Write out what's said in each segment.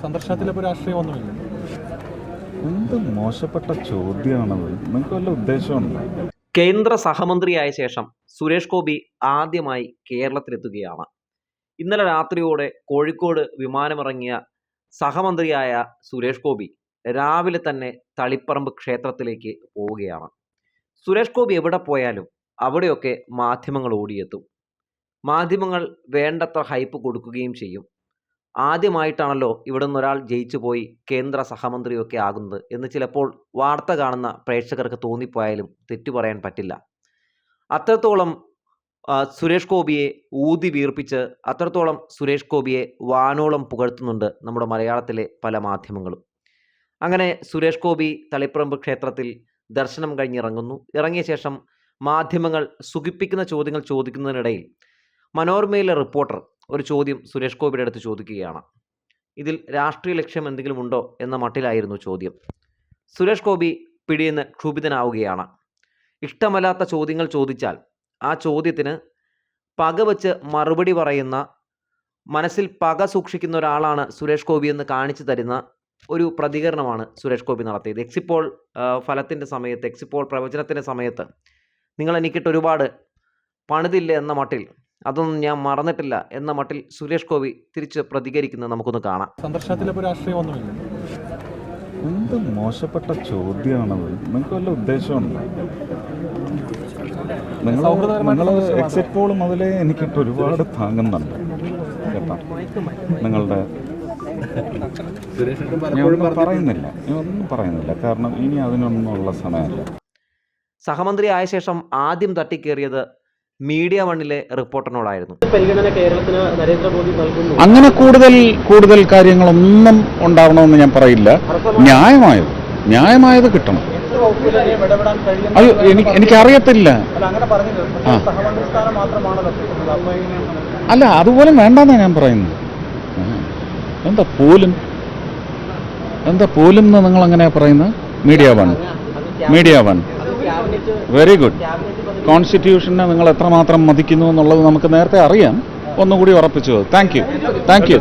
സന്ദർശനത്തിലിപ്പോൾ രാഷ്ട്രീയമൊന്നുമില്ല എന്ത് മോശപ്പെട്ട ചോദ്യമാണത്? നിങ്ങൾക്ക് വല്ല ഉദ്ദേശമുണ്ടോ കേന്ദ്ര സഹമന്ത്രിയായ ശേഷം സുരേഷ് ഗോപി ആദ്യമായി കേരളത്തിലെത്തുകയാണ്. ഇന്നലെ രാത്രിയോടെ കോഴിക്കോട് വിമാനമിറങ്ങിയ സഹമന്ത്രിയായ സുരേഷ് ഗോപി രാവിലെ തന്നെ തളിപ്പറമ്പ് ക്ഷേത്രത്തിലേക്ക് പോവുകയാണ്. സുരേഷ് ഗോപി എവിടെ പോയാലും അവിടെയൊക്കെ മാധ്യമങ്ങൾ ഓടിയെത്തും. മാധ്യമങ്ങൾ വേണ്ടത്ര ഹൈപ്പ് കൊടുക്കുകയും ചെയ്യും. ആദ്യമായിട്ടാണല്ലോ ഇവിടെ നിന്ന് ഒരാൾ ജയിച്ചു പോയി കേന്ദ്ര സഹമന്ത്രിയൊക്കെ ആകുന്നത് എന്ന് ചിലപ്പോൾ വാർത്ത കാണുന്ന പ്രേക്ഷകർക്ക് തോന്നിപ്പോയാലും തെറ്റു പറയാൻ പറ്റില്ല. അത്രത്തോളം സുരേഷ് ഗോപിയെ ഊതി വീർപ്പിച്ച് അത്രത്തോളം സുരേഷ് ഗോപിയെ വാനോളം പുകഴ്ത്തുന്നുണ്ട് നമ്മുടെ മലയാളത്തിലെ പല മാധ്യമങ്ങളും. അങ്ങനെ സുരേഷ് ഗോപി തളിപ്പറമ്പ് ക്ഷേത്രത്തിൽ ദർശനം കഴിഞ്ഞിറങ്ങുന്നു. ഇറങ്ങിയ ശേഷം മാധ്യമങ്ങൾ സുഖിപ്പിക്കുന്ന ചോദ്യങ്ങൾ ചോദിക്കുന്നതിനിടയിൽ മനോരമയിലെ റിപ്പോർട്ടർ ഒരു ചോദ്യം സുരേഷ് ഗോപിയുടെ അടുത്ത് ചോദിക്കുകയാണ്. ഇതിൽ രാഷ്ട്രീയ ലക്ഷ്യം എന്തെങ്കിലും ഉണ്ടോ എന്ന മട്ടിലായിരുന്നു ചോദ്യം. സുരേഷ് ഗോപി പിടിയെന്ന് ക്ഷുഭിതനാവുകയാണ്. ഇഷ്ടമല്ലാത്ത ചോദ്യങ്ങൾ ചോദിച്ചാൽ ആ ചോദ്യത്തിന് പകവച്ച് മറുപടി പറയുന്ന മനസ്സിൽ പക സൂക്ഷിക്കുന്ന ഒരാളാണ് സുരേഷ് ഗോപി എന്ന് കാണിച്ചു തരുന്ന ഒരു പ്രതികരണമാണ് സുരേഷ് ഗോപി നടത്തിയത്. എക്സിപ്പോൾ ഫലത്തിന്റെ സമയത്ത് എക്സിപ്പോൾ പ്രവചനത്തിന്റെ സമയത്ത് നിങ്ങൾ എനിക്കിട്ട് ഒരുപാട് പണിതില്ല എന്ന മട്ടിൽ അതൊന്നും ഞാൻ മറന്നിട്ടില്ല എന്ന മട്ടിൽ സുരേഷ് ഗോപി തിരിച്ച് പ്രതികരിക്കുന്നത് നമുക്കൊന്ന് കാണാം. സന്ദർശനത്തിലെ രാഷ്ട്രീയമൊന്നുമില്ല എന്ത് മോശപ്പെട്ട ചോദ്യമാണത്? നിങ്ങൾക്ക് വല്ല ഉദ്ദേശമുണ്ടോ? നിങ്ങൾ നിങ്ങൾ എക്സിറ്റ് പോൾ മുതലേ എനിക്കിട്ട് ഒരുപാട് താങ്ങുന്നുണ്ട് കേട്ടോ. നിങ്ങളുടെ ഞാൻ ഒന്നും പറയുന്നില്ല. ഞാൻ ഒന്നും പറയുന്നില്ല. കാരണം ഇനി അതിനൊന്നുമുള്ള സമയമല്ല. സഹമന്ത്രി ആയ ശേഷം ആദ്യം തട്ടിക്കേറിയത് മീഡിയ വണ്ണിലെ റിപ്പോർട്ടറിനോടായിരുന്നു. അങ്ങനെ കൂടുതൽ കൂടുതൽ കാര്യങ്ങളൊന്നും ഉണ്ടാവണമെന്ന് ഞാൻ പറയില്ല. ന്യായമായത് ന്യായമായത് കിട്ടണം. അയ്യോ എനിക്ക് എനിക്കറിയത്തില്ല. അല്ല അതുപോലെ വേണ്ടെന്നാണ് ഞാൻ പറയുന്നത്. എന്താ പോലും എന്താ പോലും എന്ന് നിങ്ങൾ അങ്ങനെ പറയുന്നത്? Media one. Media one. Very good കോൺസ്റ്റിറ്റ്യൂഷനെ നിങ്ങൾ എത്രമാത്രം മതിക്കുന്നു എന്നുള്ളത് നമുക്ക് നേരത്തെ അറിയാം. ഒന്നുകൂടി ഉറപ്പിച്ചു. Thank you thank you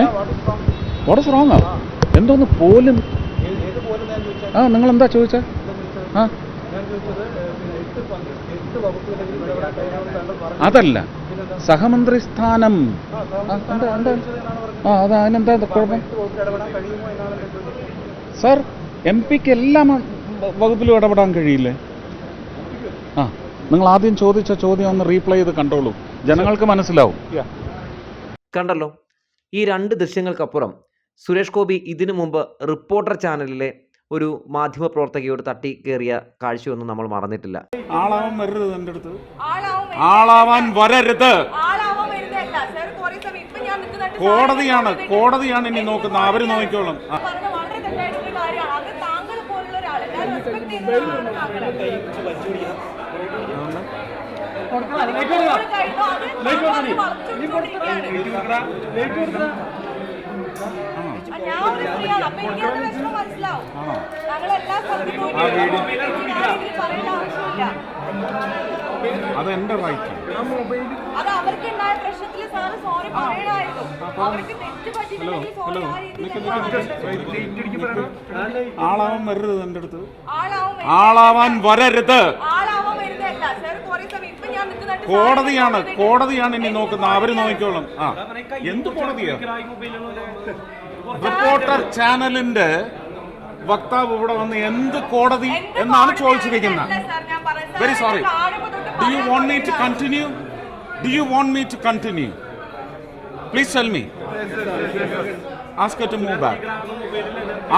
uh what is ആ എന്തോന്ന് പോലും ആ നിങ്ങൾ എന്താ ചോദിച്ച? ആ? അതല്ല. സഹമന്ത്രി സ്ഥാനം ആ, എന്താ എന്താ? ആ അത് അതിനെന്താ കുഴപ്പം? സാർ എം പിക്ക് എല്ലാ വകുപ്പിലും ഇടപെടാൻ കഴിയില്ലേ? നിങ്ങൾ ആദ്യം ചോദിച്ച ചോദ്യം ഒന്ന് റീപ്ലൈ ചെയ്ത് കണ്ടോളൂ. ജനങ്ങൾക്ക് മനസ്സിലാവും. കണ്ടല്ലോ. ഈ രണ്ട് ദൃശ്യങ്ങൾക്കപ്പുറം സുരേഷ് ഗോപി ഇതിനു മുമ്പ് റിപ്പോർട്ടർ ചാനലിലെ ഒരു മാധ്യമ പ്രവർത്തകയോട് തട്ടി കയറിയ കാഴ്ചയൊന്നും നമ്മൾ മറന്നിട്ടില്ല. ആളാവാൻ വരരുത് എന്റെ അടുത്ത്. ആളാവും ആളാവാൻ വരരുത് കോടതിയാണ് കോടതിയാണ് ഇനി നോക്കുന്നത്. അവർ നോക്കിക്കോളും. മനസ്സിലാവും ഞങ്ങൾ എല്ലാ സ്ഥലത്തും തെറ്റ് എന്റെ സോറി ആ രീതിയിൽ ആളാവാൻ വരരുത് എന്റെ അടുത്ത്. ആളാവും ആളാവാൻ വരരുത്. കോടതിയാണ്. കോടതിയാണ് ഇനി നോക്കുന്നത്. അവർ നോക്കിക്കോളും. ആ. എന്ത് കോടതിയാ? റിപ്പോർട്ടർ ചാനലിന്റെ വക്താവ് ഇവിടെ വന്ന് എന്ത് കോടതി എന്നാണ് ചോദിച്ചിരിക്കുന്നത്? Very sorry do you want me to continue do you want me to continue please tell me ask her to move back.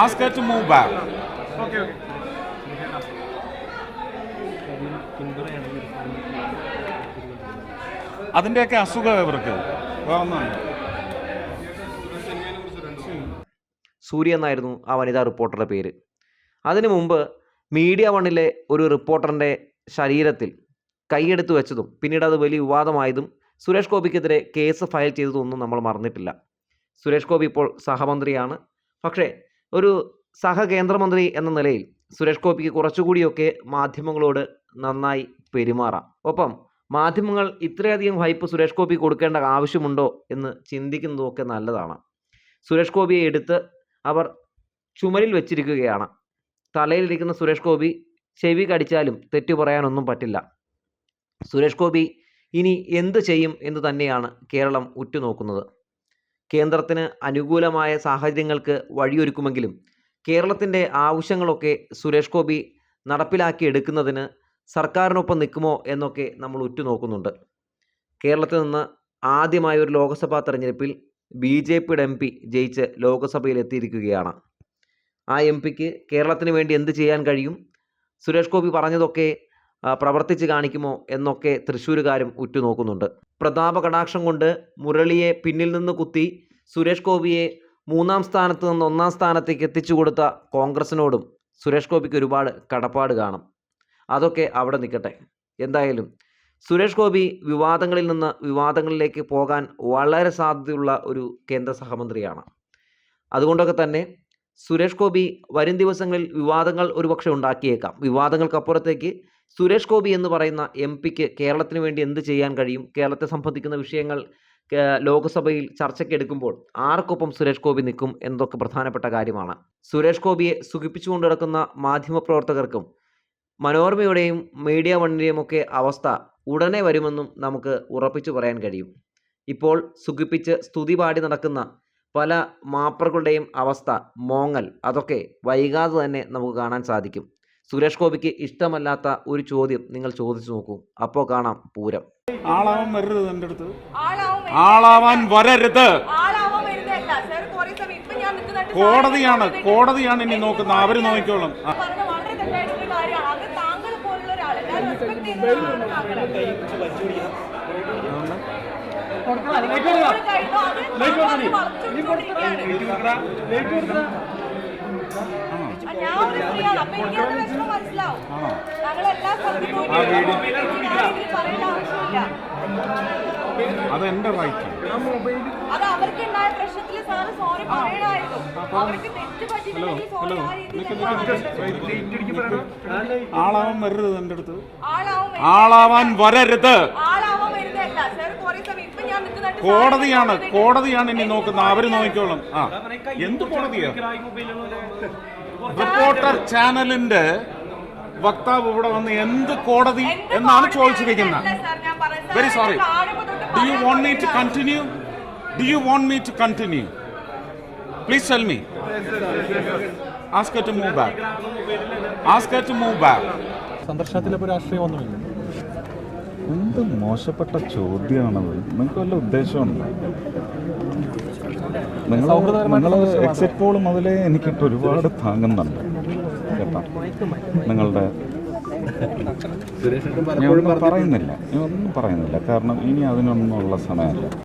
Ask her to move back. അതിന്റെയൊക്കെ അസുഖം ഇവർക്ക്. വേറെ ഒന്നുമല്ല. സൂര്യ എന്നായിരുന്നു ആ വനിതാ റിപ്പോർട്ടറുടെ പേര്. അതിനു മുമ്പ് മീഡിയ വണ്ണിലെ ഒരു റിപ്പോർട്ടറിന്റെ ശരീരത്തിൽ കൈയെടുത്ത് വെച്ചതും പിന്നീട് അത് വലിയ വിവാദമായതും സുരേഷ് ഗോപിക്കെതിരെ കേസ് ഫയൽ ചെയ്തതും ഒന്നും നമ്മൾ മറന്നിട്ടില്ല. സുരേഷ് ഗോപി ഇപ്പോൾ സഹമന്ത്രിയാണ്. പക്ഷേ ഒരു സഹകേന്ദ്രമന്ത്രി എന്ന നിലയിൽ സുരേഷ് ഗോപിക്ക് കുറച്ചുകൂടിയൊക്കെ മാധ്യമങ്ങളോട് നന്നായി പെരുമാറാം. ഒപ്പം മാധ്യമങ്ങൾ ഇത്രയധികം ഹൈപ്പ് സുരേഷ് ഗോപി കൊടുക്കേണ്ട ആവശ്യമുണ്ടോ എന്ന് ചിന്തിക്കുന്നതൊക്കെ നല്ലതാണ്. സുരേഷ് ഗോപിയെ എടുത്ത് അവർ ചുമലിൽ വെച്ചിരിക്കുകയാണ്. തലയിലിരിക്കുന്ന സുരേഷ് ഗോപി ചെവി കടിച്ചാലും തെറ്റു പറയാനൊന്നും പറ്റില്ല. സുരേഷ് ഗോപി ഇനി എന്ത് ചെയ്യും എന്ന് തന്നെയാണ് കേരളം ഉറ്റുനോക്കുന്നത്. കേന്ദ്രത്തിന് അനുകൂലമായ സാഹചര്യങ്ങൾക്ക് വഴിയൊരുക്കുമെങ്കിലും കേരളത്തിന്റെ ആവശ്യങ്ങളൊക്കെ സുരേഷ് ഗോപി നടപ്പിലാക്കിയെടുക്കുന്നതിന് സർക്കാരിനൊപ്പം നിൽക്കുമോ എന്നൊക്കെ നമ്മൾ ഉറ്റുനോക്കുന്നുണ്ട്. കേരളത്തിൽ നിന്ന് ആദ്യമായ ഒരു ലോക്സഭാ തെരഞ്ഞെടുപ്പിൽ ബി ജെ പിയുടെ എം പി ജയിച്ച് ലോക്സഭയിൽ എത്തിയിരിക്കുകയാണ്. ആ എം പിക്ക് കേരളത്തിന് വേണ്ടി എന്ത് ചെയ്യാൻ കഴിയും? സുരേഷ് ഗോപി പറഞ്ഞതൊക്കെ പ്രവർത്തിച്ച് കാണിക്കുമോ എന്നൊക്കെ തൃശ്ശൂരുകാരും ഉറ്റുനോക്കുന്നുണ്ട്. പ്രതാപ കടാക്ഷം കൊണ്ട് മുരളിയെ പിന്നിൽ നിന്ന് കുത്തി സുരേഷ് ഗോപിയെ മൂന്നാം സ്ഥാനത്ത് നിന്ന് ഒന്നാം സ്ഥാനത്തേക്ക് എത്തിച്ചു കൊടുത്ത കോൺഗ്രസിനോടും സുരേഷ് ഗോപിക്ക് ഒരുപാട് കടപ്പാട് കാണും. അതൊക്കെ അവിടെ നിൽക്കട്ടെ. എന്തായാലും സുരേഷ് ഗോപി വിവാദങ്ങളിൽ നിന്ന് വിവാദങ്ങളിലേക്ക് പോകാൻ വളരെ സാധ്യതയുള്ള ഒരു കേന്ദ്ര സഹമന്ത്രിയാണ്. അതുകൊണ്ടൊക്കെ തന്നെ സുരേഷ് ഗോപി വരും ദിവസങ്ങളിൽ വിവാദങ്ങൾ ഒരുപക്ഷെ ഉണ്ടാക്കിയേക്കാം. വിവാദങ്ങൾക്കപ്പുറത്തേക്ക് സുരേഷ് ഗോപി എന്ന് പറയുന്ന എം പിക്ക് കേരളത്തിന് വേണ്ടി എന്ത് ചെയ്യാൻ കഴിയും? കേരളത്തെ സംബന്ധിക്കുന്ന വിഷയങ്ങൾ ലോക്സഭയിൽ ചർച്ചയ്ക്കെടുക്കുമ്പോൾ ആർക്കൊപ്പം സുരേഷ് ഗോപി നിൽക്കും എന്നതൊക്കെ പ്രധാനപ്പെട്ട കാര്യമാണ്. സുരേഷ് ഗോപിയെ സുഖിപ്പിച്ചുകൊണ്ട് നടക്കുന്ന മാധ്യമപ്രവർത്തകർക്കും മനോരമയുടെയും മീഡിയ വണ്ണിന്റെയും ഒക്കെ അവസ്ഥ ഉടനെ വരുമെന്നും നമുക്ക് ഉറപ്പിച്ചു പറയാൻ കഴിയും. ഇപ്പോൾ സുഖിപ്പിച്ച് സ്തുതി പാടി നടക്കുന്ന പല മാപ്പറുകളുടെയും അവസ്ഥ മോങ്ങൽ അതൊക്കെ വൈകാതെ തന്നെ നമുക്ക് കാണാൻ സാധിക്കും. സുരേഷ് ഗോപിക്ക് ഇഷ്ടമല്ലാത്ത ഒരു ചോദ്യം നിങ്ങൾ ചോദിച്ചു നോക്കൂ. അപ്പോൾ കാണാം പൂരം. ആളാവാൻ വരരുത് എന്റെ അടുത്ത്. ആളാവും ആളാവാൻ വരരുത്. കോടതിയാണ്. കോടതിയാണ് ഇനി നോക്കുന്നത്. അവർ നോക്കിക്കോളും. മനസ്സിലാവും പോയിട്ട് ഞാനിതിൽ പറയേണ്ട ആവശ്യമില്ല അത് എന്റെ റൈറ്റ് ഹലോ രീതിയിൽ ആളാവാൻ വരരുത് എന്റെ അടുത്ത്. ആളാവും ആളാവാൻ വരരുത്. കോടതിയാണ് കോടതിയാണ് ഇനി നോക്കുന്നത്. അവർ നോക്കിക്കോളും. ആ. എന്ത് കോടതിയാ? റിപ്പോർട്ടർ ചാനലിന്റെ വക്താവ് ഇവിടെ വന്ന് എന്ത് കോടതി എന്നാണ് ചോദിച്ചിരിക്കുന്നത്? Very sorry do you want me to continue do you want me to continue please tell me ask her to move back ask her to move back സന്ദർശനത്തിലിപ്പോൾ രാഷ്ട്രീയമൊന്നുമില്ല എന്ത് മോശപ്പെട്ട ചോദ്യമാണത്? നിങ്ങൾക്ക് വല്ല ഉദ്ദേശമുണ്ടോ? നിങ്ങൾ നിങ്ങൾ എക്സിറ്റ് പോൾ മുതലേ എനിക്കിട്ട് ഒരുപാട് താങ്ങുന്നുണ്ട്. കേട്ടോ. നിങ്ങളുടെ ഞാൻ ഒന്നും പറയുന്നില്ല. ഞാൻ ഒന്നും പറയുന്നില്ല. കാരണം ഇനി അതിനൊന്നുള്ള സമയമല്ല.